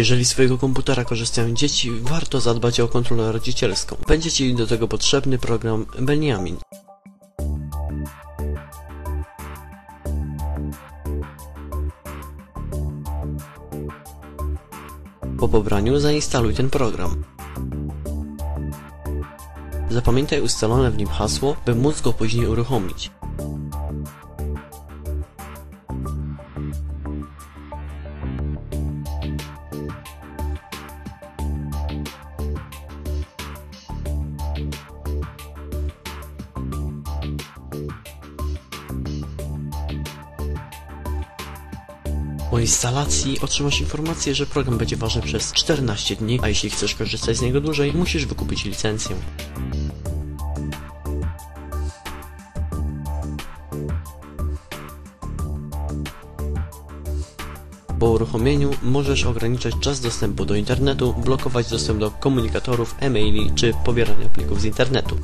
Jeżeli z swojego komputera korzystają dzieci, warto zadbać o kontrolę rodzicielską. Będzie Ci do tego potrzebny program Benjamin. Po pobraniu zainstaluj ten program. Zapamiętaj ustalone w nim hasło, by móc go później uruchomić. Po instalacji otrzymasz informację, że program będzie ważny przez 14 dni, a jeśli chcesz korzystać z niego dłużej, musisz wykupić licencję. Po uruchomieniu możesz ograniczać czas dostępu do internetu, blokować dostęp do komunikatorów, e-maili czy pobierania plików z internetu.